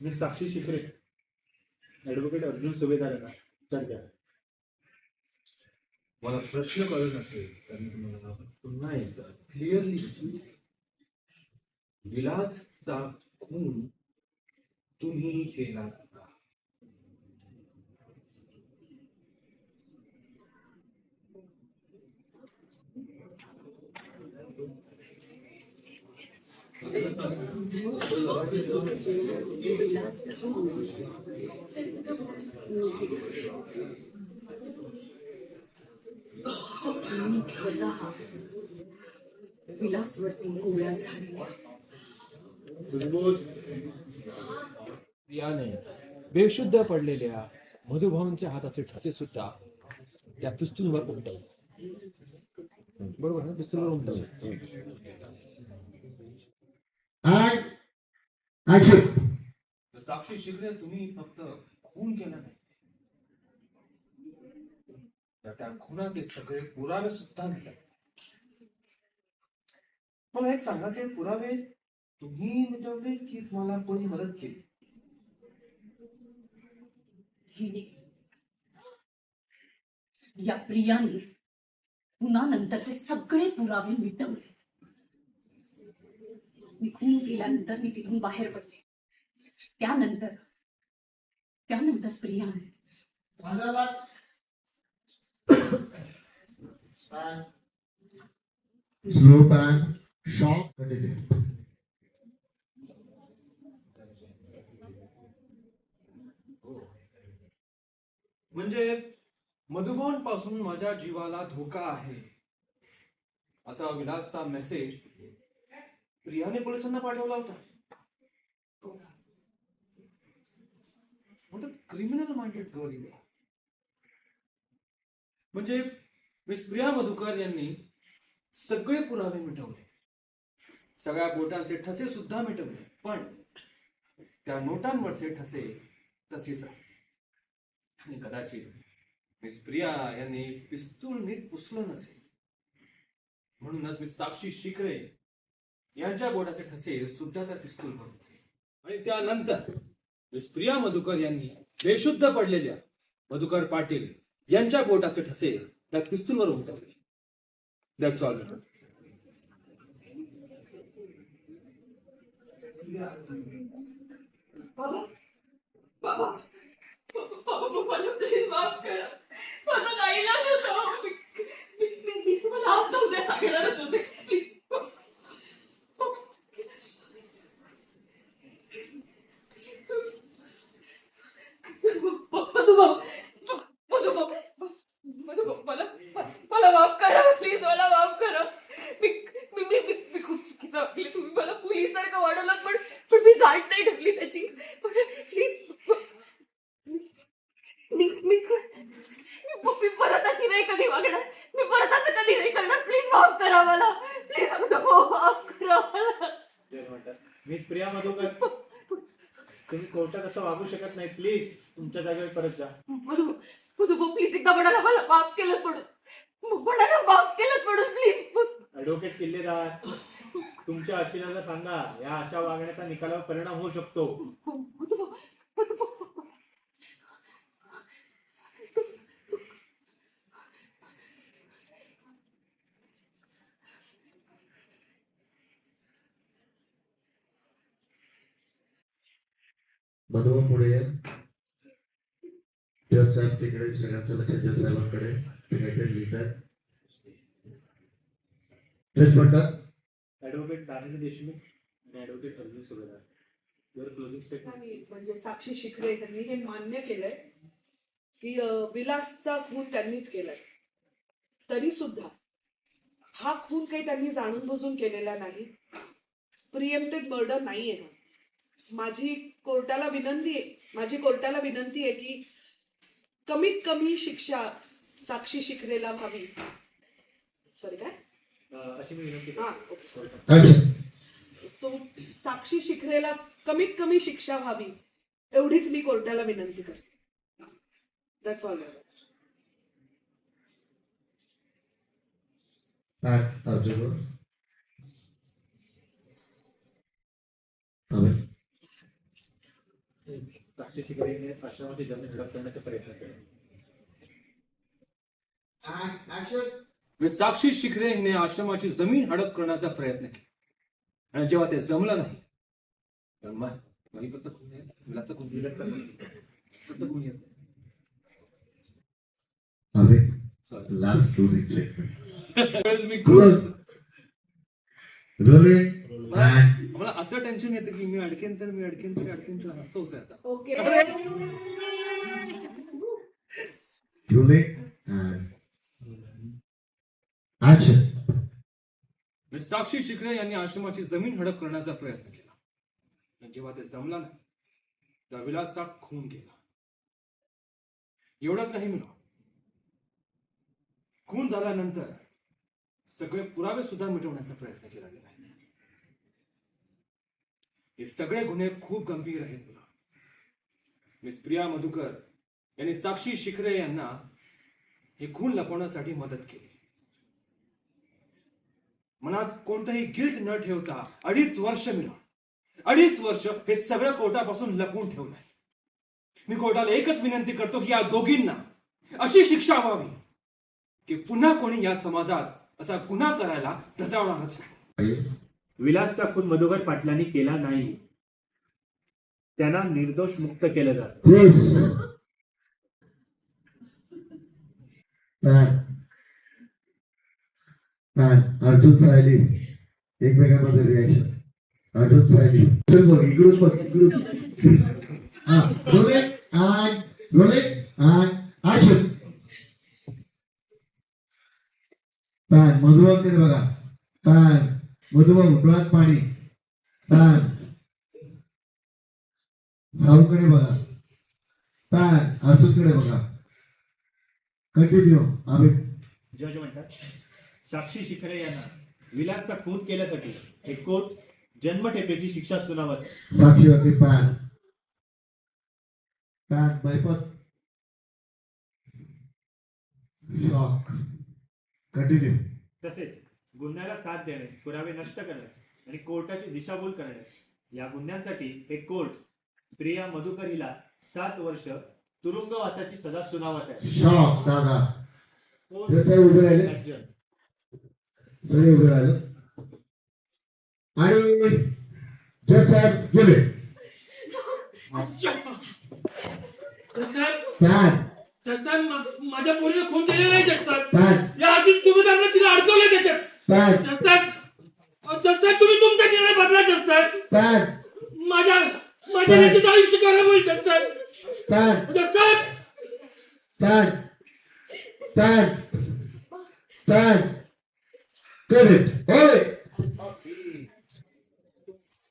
मी साक्षी शिकरे advocate Arjun सुभेदारांना तर द्या मला प्रश्न कळत नसेल तर मी तुम्हाला पुन्हा एकदा क्लिअरली विलासचा खून तुम्ही केला मी स्वतः विलासवरती गोळ्या याने बेशुद्ध पडलेल्या मधुभावांच्या हाताचे ठसे सुद्धा त्या पिस्तूलवर उमटवले. बरोबर ना? पिस्तूलवर उमटवले. साक्षी शिकले तुम्ही फक्त खून केला नाही. तर त्या खुनाचे सगळे पुरावे सुद्धा मिळाले मला एक सांगा ते पुरावे तुम्ही मिटवले की तुम्हाला कोणी मदत केली? या प्रियाने पुन्हा नंतरचे सगळे पुरावे मिटवले. मी खून केल्यानंतर मी तिथून बाहेर पडले त्यानंतर त्यानंतर Slow. Shock. Continue. म्हणजे मधुबनपासून माझ्या जीवाला धोका आहे असा विलासचा मेसेज प्रियाने पोलिसांना पाठवला होता. क्रिमिनल माइंडेड गर्ल म्हणजे मिस प्रिया मधुकर यांनी सगळे पुरावे मिटवले. सगळ्या बोटांचे ठसे सुद्धा मिटवले. पण त्या नोटांवरचे ठसे तसेच आणि कदाचित मिस प्रिया यांनी पिस्तूल नीट पुसलं नसेल. म्हणूनच मी साक्षी शिकरे यांच्या बोटाचे ठसे सुद्धा त्या पिस्तूलवर होते आणि त्यानंतर प्रिया मधुकर यांनी बेशुद्ध पडलेल्या मधुकर पाटील यांच्या बोटाचे ठसे त्या पिस्तूलवर उमटवले दॅट्स ऑल मला प्लीज माफ करा माझा काही इलाज होता मी- मी- मी- मी तुम्हाला आज ना उद्या सांगणारच होते प्लीज मधुभाऊ मधुभाऊ मधुभाऊ मला मला माफ करा प्लीज मला माफ करा मी मी मी मी- मी खूप चुकीचं वागले तुम्ही मला पोलीस सारखं वाढवलं पण पण मी गाठ नाही ठेवली त्याची पण प्लीज मी मी मी मी परत अशी नाही कधी वागणार. मी परत असं कधी नाही करणार. प्लीज माफ करा मला. प्लीज माफ करा. मला मिस प्रिया मधुकर. तुम्ही कोर्टात असं वागू शकत नाही. प्लीज तुमच्या जागेवर परत जा. मधु मधु प्लीज एकदा म्हणाला मला माफ केलं पडून. म्हणाला माफ केलं पडून प्लीज ऍडव्होकेट किल्लेदार तुमच्या अशिलाला सांगा. या अशा वागण्याचा निकालावर परिणाम होऊ शकतो. बदवा पुढे ये. जज साहेब तिकडे सगळ्यांचं लक्ष जज साहेबांकडे. ते काहीतरी लिहित आहेत जज म्हणतात. ऍडव्होकेट दानवी देशमुख आणि ऍडव्होकेट अर्जुन सुभेदार. म्हणजे साक्षी शिकरे त्यांनी हे मान्य केलंय की विलासचा खून त्यांनीच केलाय. तरी सुद्धा हा खून काही त्यांनी जाणून बुजून केलेला नाही. प्रिएम्प्टेड मर्डर नाहीये हा. माझी कोर्टाला विनंती आहे माझी कोर्टाला विनंती आहे की कमीत कमी शिक्षा साक्षी शिकरेला व्हावी. सॉरी काय? हा. ओके. सो साक्षी शिखरेला कमीत कमी शिक्षा व्हावी एवढीच मी कोर्टाला विनंती करते. दॅट्स ऑल अर्जुन साक्षी हिने आश्रमाची जमीन हडप करण्याचा प्रयत्न केला. साक्षी शिखरे हिने आश्रमाची जमीन हडप करण्याचा प्रयत्न केला. आणि जेव्हा ते जमलं नाही. लास्ट टू मी मला आता टेन्शन येतं की मी अडकेन तर मी अडकेन तर अडकेन तर असं होतं आता. ओके. मी साक्षी शिखरे यांनी आश्रमाची जमीन हडप करण्याचा प्रयत्न केला. आणि जेव्हा ते जमला नाही तेव्हा विलासचा खून केला. एवढंच नाही मिळव खून झाल्यानंतर सगळे पुरावे सुद्धा मिटवण्याचा प्रयत्न केला गेला. हे सगळे गुन्हे खूप गंभीर आहेत मुला. मिस प्रिया मधुकर यांनी साक्षी शिखरे यांना हे खून लपवण्यासाठी मदत केली. मनात कोणतंही गिल्ट न ठेवता अडीच वर्ष मिळा अडीच वर्ष हे सगळं कोर्टापासून लपवून ठेवलंय. मी कोर्टाला एकच विनंती करतो की या दोघींना अशी शिक्षा व्हावी की पुन्हा कोणी या समाजात असा गुन्हा करायला धजावणारच नाही. विलासचा खून मधुकर पाटलांनी केला नाही. त्यांना निर्दोष मुक्त केलं जात. अर्जुन सायली एकमेकांमध्ये रिॲक्शन अर्जुन सायली चल बघ इकडून बघ इकडून. हा rolling and rolling I action pan मधुबाबूकडे बघा. पॅन मधुबाबू डोळ्यात पाणी. पॅन भाऊकडे बघा. पॅन अर्जुनकडे बघा. कंटिन्यू अमित जज म्हणतात साक्षी शिखरे यांना विलासचा खून केल्यासाठी हे कोर्ट जन्मठेपेची शिक्षा सुनावत. साक्षीवरती पॅन पॅन बैपत शॉक कंटिन्यू तसेच गुन्ह्याला साथ देणे पुरावे नष्ट करणे आणि कोर्टाची दिशाभूल करणे. या गुन्ह्यांसाठी हे कोर्ट प्रिया मधुकर हिला सात वर्ष तुरुंगवासाची सजा सुनावत आहे. आणि साहेब गेले. माझ्या पोरीला खून केलेला नाही जगतात पॅन या आधी तुम्ही त्यांना तिला अडकवलं त्याच्यात. पॅन जगतात जगतात तुम्ही तुमचा निर्णय बदला जगतात पॅन माझ्या माझ्या लेकीचं आयुष्य खराब होईल जगतात पॅन जगतात पॅन पॅन पॅन करेक्ट ओय